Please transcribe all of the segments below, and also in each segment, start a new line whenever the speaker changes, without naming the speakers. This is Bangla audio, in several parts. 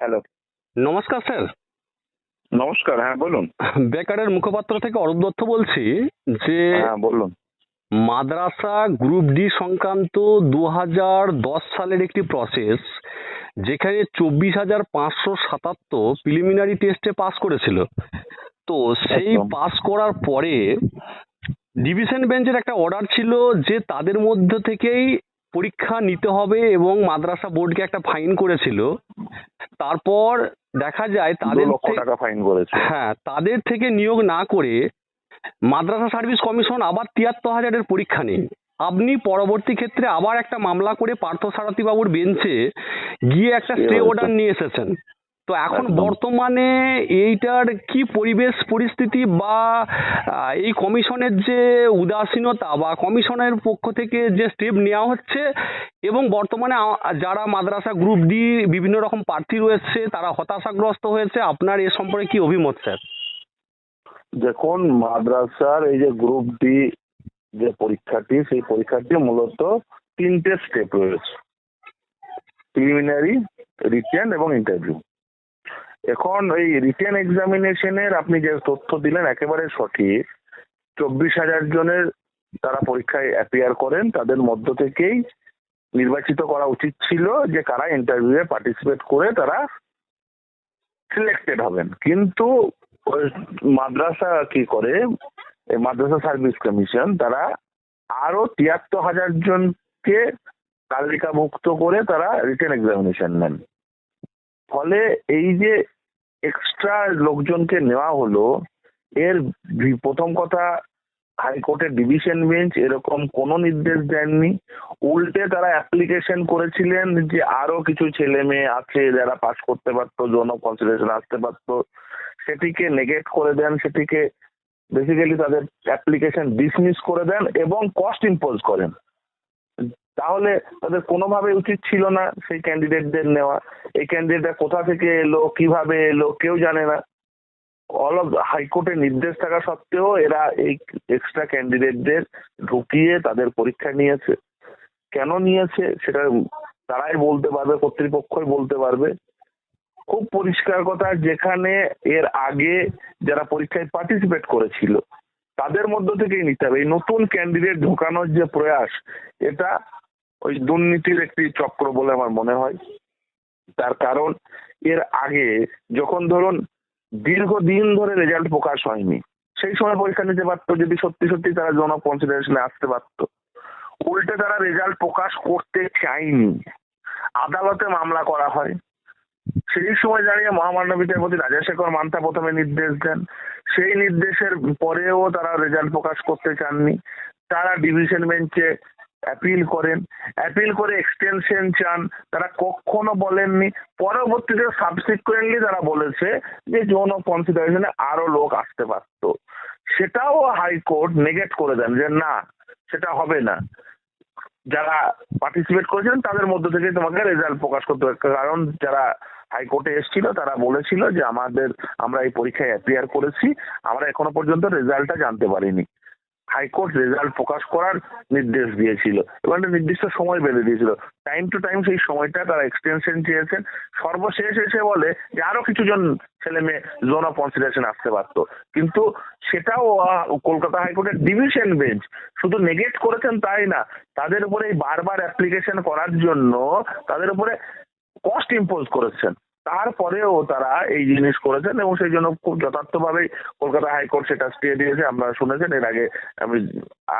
হ্যালো।
নমস্কার স্যার।
নমস্কার হ্যাঁ বলুন।
বেকারের মুখপাত্র থেকে অরূপ দত্ত বলছি যে
হ্যাঁ বলুন।
মাদ্রাসা গ্রুপ ডি সংক্রান্ত দু হাজার দশ সালের একটি প্রসেস যেখানে চব্বিশ হাজার পাঁচশো সাতাত্তর প্রিলিমিনারি টেস্টে পাস করেছিল। তো সেই পাস করার পরে ডিভিশন বেঞ্চের একটা অর্ডার ছিল যে তাদের মধ্য থেকেই পরীক্ষা নিতে হবে এবং মাদ্রাসা বোর্ডকে একটা ফাইন করেছিল। তারপর দেখা যায় তাদের
লক্ষ টাকা ফাইন করেছে।
হ্যাঁ তাদের থেকে নিয়োগ না করে মাদ্রাসা সার্ভিস কমিশন আবার তিয়াত্তর হাজারের পরীক্ষা নেই আপনি পরবর্তী ক্ষেত্রে আবার একটা মামলা করে পার্থ সারথী বাবুর বেঞ্চে গিয়ে একটা স্টে অর্ডার নিয়ে এসেছেন। তো এখন বর্তমানে এইটার কি পরিবেশ পরিস্থিতি বা এই কমিশনের যে উদাসীনতা বা কমিশনের পক্ষ থেকে যে স্টেপ নেওয়া হচ্ছে এবং বর্তমানে যারা মাদ্রাসা গ্রুপ ডি বিভিন্ন রকম প্রার্থী রয়েছে তারা হতাশাগ্রস্ত হয়েছে আপনার এ সম্পর্কে কি অভিমত স্যার?
দেখুন মাদ্রাসার এই যে গ্রুপ ডি যে পরীক্ষাটি সেই পরীক্ষাটি মূলত তিনটে স্টেপ রয়েছে। প্রিলিমিনারি রিটেন এবং ইন্টারভিউ। এখন এই রিটেন এক্সামিনেশনের আপনি যে তথ্য দিলেন, একেবারে সঠিক। চব্বিশ হাজার জনের তারা পরীক্ষায় অ্যাপিয়ার করেন, তাদের মধ্য থেকেই নির্বাচিত করা উচিত ছিল যে কারা ইন্টারভিউয়ে পার্টিসিপেট করে তারা সিলেক্টেড হবেন। কিন্তু ওই মাদ্রাসা কি করে মাদ্রাসা সার্ভিস কমিশন তারা আরও তিয়াত্তর হাজার জনকে তালিকাভুক্ত করে তারা রিটেন এক্সামিনেশন নেন। ফলে এই যে এক্সট্রা লোকজনকে নেওয়া হলো, এর প্রথম কথা, হাইকোর্টের ডিভিশন বেঞ্চ এরকম কোনো নির্দেশ দেননি। উল্টে তারা অ্যাপ্লিকেশন করেছিলেন যে আরও কিছু ছেলে মেয়ে আছে যারা পাস করতে পারতো জন কনসিডারেশন আসতে পারতো। সেটিকে নেগেট করে দেন, সেটিকে বেসিক্যালি তাদের অ্যাপ্লিকেশন ডিসমিস করে দেন এবং কস্ট ইম্পোজ করেন। তাহলে তাদের কোনোভাবে উচিত ছিল না সেই ক্যান্ডিডেটদের নেওয়া। এই ক্যান্ডিডেটরা কোথা থেকে এলো, কীভাবে এলো, কেউ জানে না। অল অফ হাইকোর্টের নির্দেশ থাকা সত্ত্বেও এরা এই এক্সট্রা ক্যান্ডিডেটদের ঢুকিয়ে তাদের পরীক্ষা নিয়েছে। কেন নিয়েছে সেটা তারাই বলতে পারবে, কর্তৃপক্ষই বলতে পারবে। খুব পরিষ্কার কথা, যেখানে এর আগে যারা পরীক্ষায় পার্টিসিপেট করেছিল, তাদের মধ্য থেকেই নিতে হবে। এই নতুন ক্যান্ডিডেট ঢোকানোর যে প্রয়াস, এটা ওই দুর্নীতির একটি চক্র বলে আমার মনে হয়। তার কারণ, এর আগে যখন ধরুন দীর্ঘদিন ধরে রেজাল্ট প্রকাশ হয়নি, সেই সময় পরীক্ষা নিতে পারতো, যদি সত্যি সত্যি তারা জন কনসিডারেশনে আসতে পারতো। উল্টে তারা রেজাল্ট প্রকাশ করতে চায়নি। আদালতে মামলা করা হয়। সেই সময় দাঁড়িয়ে মহামান্য বিচারপতি রাজাশেখর মান্তা প্রথমে নির্দেশ দেন। সেই নির্দেশের পরেও তারা রেজাল্ট প্রকাশ করতে চাননি। তারা ডিভিশন বেঞ্চে অ্যাপিল করেন অ্যাপিল করে এক্সটেনশন চান, তারা কখনো বলেননি। পরবর্তীতে সাবসিকুয়েন্টলি তারা বলেছে যে যৌন কনসিডারেশনে আরও লোক আসতে পারত। সেটাও হাইকোর্ট নেগেট করে দেন যে না, সেটা হবে না। যারা পার্টিসিপেট করেছিলেন, তাদের মধ্য থেকে তোমাকে রেজাল্ট প্রকাশ করতে হবে। কারণ যারা হাইকোর্টে এসেছিল, তারা বলেছিল যে আমাদের, আমরা এই পরীক্ষায় অ্যাপিয়ার করেছি, আমরা এখনও পর্যন্ত রেজাল্টটা জানতে পারিনি। হাইকোর্ট রেজাল্ট প্রকাশ করার নির্দেশ দিয়েছিল। এবং একটা নির্দিষ্ট সময় বেঁধে দিয়েছিল। টাইম টু টাইম সেই সময়টা তারা এক্সটেনশন চেয়েছেন। সর্বশেষ এসে বলে যে আরও কিছুজন ছেলে মেয়ে জোন অফ কনসিডারেশন আসতে পারতো। কিন্তু সেটাও কলকাতা হাইকোর্টের ডিভিশন বেঞ্চ শুধু নেগেট করেছেন তাই না, তাদের উপরে এই বারবার অ্যাপ্লিকেশন করার জন্য তাদের উপরে কস্ট ইম্পোজ করেছেন। তারপরেও তারা এই জিনিস করেছেন এবং সেই জন্য খুব যথার্থভাবেই কলকাতা হাইকোর্ট সেটা স্টে দিয়েছে আপনারা শুনেছেন, এর আগে আমি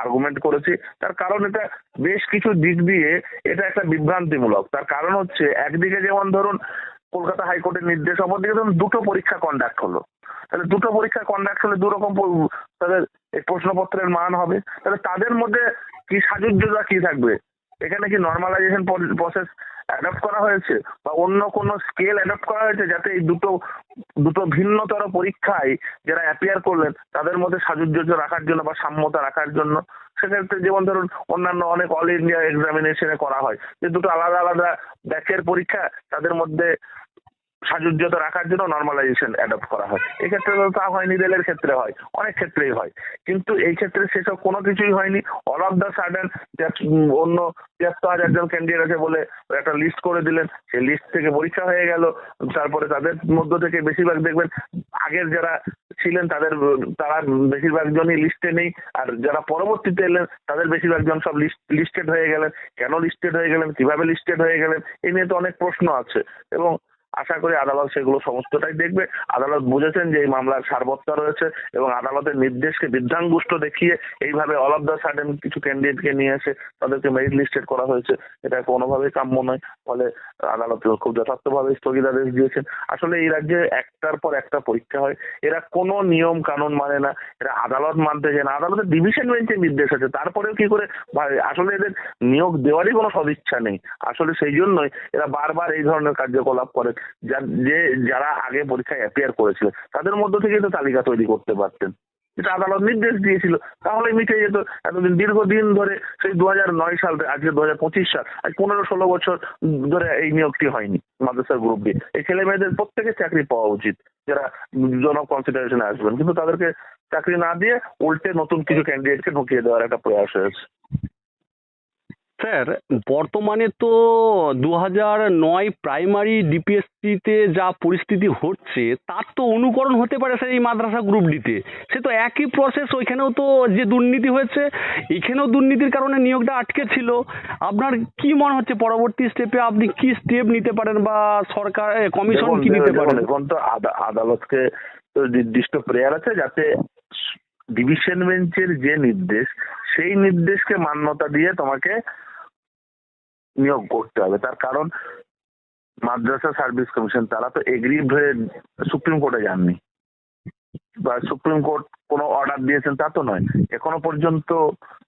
আর্গুমেন্ট করেছি। তার কারণ এটা বেশ কিছু দিক দিয়ে এটা একটা বিভ্রান্তিমূলক। তার কারণ হচ্ছে, একদিকে যেমন ধরুন কলকাতা হাইকোর্টের নির্দেশ, অপরদিকে ধরুন দুটো পরীক্ষা কন্ডাক্ট হলো। তাহলে দুটো পরীক্ষা কন্ডাক্ট হলে দু রকম তাদের প্রশ্নপত্রের মান হবে। তাহলে তাদের মধ্যে কি সাজুজ্যতা কি থাকবে? এখানে কি নর্মালাইজেশন প্রসেস অ্যাডপ্ট করা হয়েছে বা অন্য কোনো স্কেল অ্যাডপ্ট করা হয়েছে যাতে এই দুটো দুটো ভিন্নতর পরীক্ষায় যারা অ্যাপিয়ার করলেন, তাদের মধ্যে সাযুজ্য রাখার জন্য বা সাম্যতা রাখার জন্য, সেক্ষেত্রে যেমন ধরুন অন্যান্য অনেক অল ইন্ডিয়া এক্সামিনেশনে করা হয়, যে দুটো আলাদা আলাদা ব্যাচের পরীক্ষা, তাদের মধ্যে সাজুজ্যতা রাখার জন্য নর্মালাইজেশন অ্যাডপ্ট করা হয়। এক্ষেত্রে তো তা হয়নি, রেলের ক্ষেত্রে হয়, অনেক ক্ষেত্রেই হয়। কিন্তু এই ক্ষেত্রে সেসব কোনো কিছুই হয়নি। অল অফ দ্য সাডেন অন্য তিয়াত্তর হাজার জন ক্যান্ডিডেট আছে বলে একটা লিস্ট করে দিলেন। সেই লিস্ট থেকে পরীক্ষা হয়ে গেল। তারপরে তাদের মধ্য থেকে বেশিরভাগ দেখবেন, আগের যারা ছিলেন তাদের, তারা বেশিরভাগ জনই লিস্টে নেই। আর যারা পরবর্তীতে এলেন, তাদের বেশিরভাগ জন সব লিস্ট লিস্টেড হয়ে গেলেন। কেন লিস্টেড হয়ে গেলেন? কীভাবে লিস্টেড হয়ে গেলেন? এ নিয়ে তো অনেক প্রশ্ন আছে। এবং আশা করি আদালত সেগুলো সমস্তটাই দেখবে। আদালত বুঝেছেন যে এই মামলার সারবত্তা রয়েছে এবং আদালতের নির্দেশকে বৃদ্ধাঙ্গুষ্ট দেখিয়ে এইভাবে অল অফ দ্য সাডেন কিছু ক্যান্ডিডেটকে নিয়ে এসে তাদেরকে মেরিট লিস্টেড করা হয়েছে। এটা কোনোভাবেই কাম্য নয়। ফলে আদালত খুব যথার্থভাবে স্থগিতাদেশ দিয়েছেন। আসলে এই রাজ্যে একটার পর একটা পরীক্ষা হয়। এরা কোনো নিয়ম কানুন মানে না। এরা আদালত মানতে চায় না। আদালতের ডিভিশন বেঞ্চের নির্দেশ আছে। তারপরেও কি করে? আসলে এদের নিয়োগ দেওয়ারই কোনো সদিচ্ছা নেই। আসলে সেই জন্যই এরা বারবার এই ধরনের কার্যকলাপ করে যা- যারা আগে পরীক্ষায় অ্যাপিয়ার করেছিল, তাদের মধ্য থেকেই তো তালিকা তৈরি করতে পারতেন। এটা আদালত নির্দেশ দিয়েছিল তাহলে মিটে যেত। এতদিন দীর্ঘদিন ধরে সেই দু নয় সাল, আজকে দু হাজার পঁচিশ সাল, আজ পনেরো ষোলো বছর ধরে এই নিয়োগটি হয়নি মাদ্রাসার গ্রুপ দিয়ে। এই ছেলে মেয়েদের প্রত্যেকের চাকরি পাওয়া উচিত, যারা জন অফ কনসিডারেশনে আসবেন। কিন্তু তাদেরকে চাকরি না দিয়ে উল্টে নতুন কিছু ক্যান্ডিডেটকে ঢুকিয়ে দেওয়ার একটা প্রয়াস হয়েছে
স্যার বর্তমানে তো দু হাজার নয় প্রাইমারি ডিপিএসসিতে যা পরিস্থিতি হচ্ছে তার তো অনুকরণ হতে পারে স্যার এই মাদ্রাসা গ্রুপ ডিতে সে তো একই প্রসেস ওইখানেও তো যে দুর্নীতি হয়েছে এখানেও দুর্নীতির কারণে নিয়োগটা আটকে ছিল। আপনার কি মনে হচ্ছে পরবর্তী স্টেপে আপনি কি স্টেপ নিতে পারেন বা সরকার কমিশন কি নিতে পারেন?
এখন তো আদালতকে তো নির্দিষ্ট প্রেয়ার আছে যাতে ডিভিশন বেঞ্চের যে নির্দেশ সেই নির্দেশকে মান্যতা দিয়ে তোমাকে নিয়োগ করতে হবে। তার কারণ মাদ্রাসা সার্ভিস কমিশন, তারা তো এগ্রিভ হয়ে সুপ্রিম কোর্টে যাননি। বা সুপ্রিম কোর্ট কোনো অর্ডার দিয়েছেন তা তো নয়। এখনও পর্যন্ত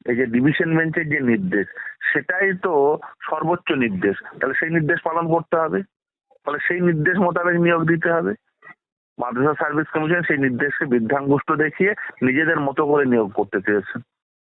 এই যে ডিভিশন বেঞ্চের যে নির্দেশ, সেটাই তো সর্বোচ্চ নির্দেশ। তাহলে সেই নির্দেশ পালন করতে হবে? ফলে সেই নির্দেশ মোতাবেক নিয়োগ দিতে হবে? মাদ্রাসা সার্ভিস কমিশন সেই নির্দেশকে বৃদ্ধাঙ্গুষ্ট দেখিয়ে নিজেদের মতো করে নিয়োগ করতে চেয়েছে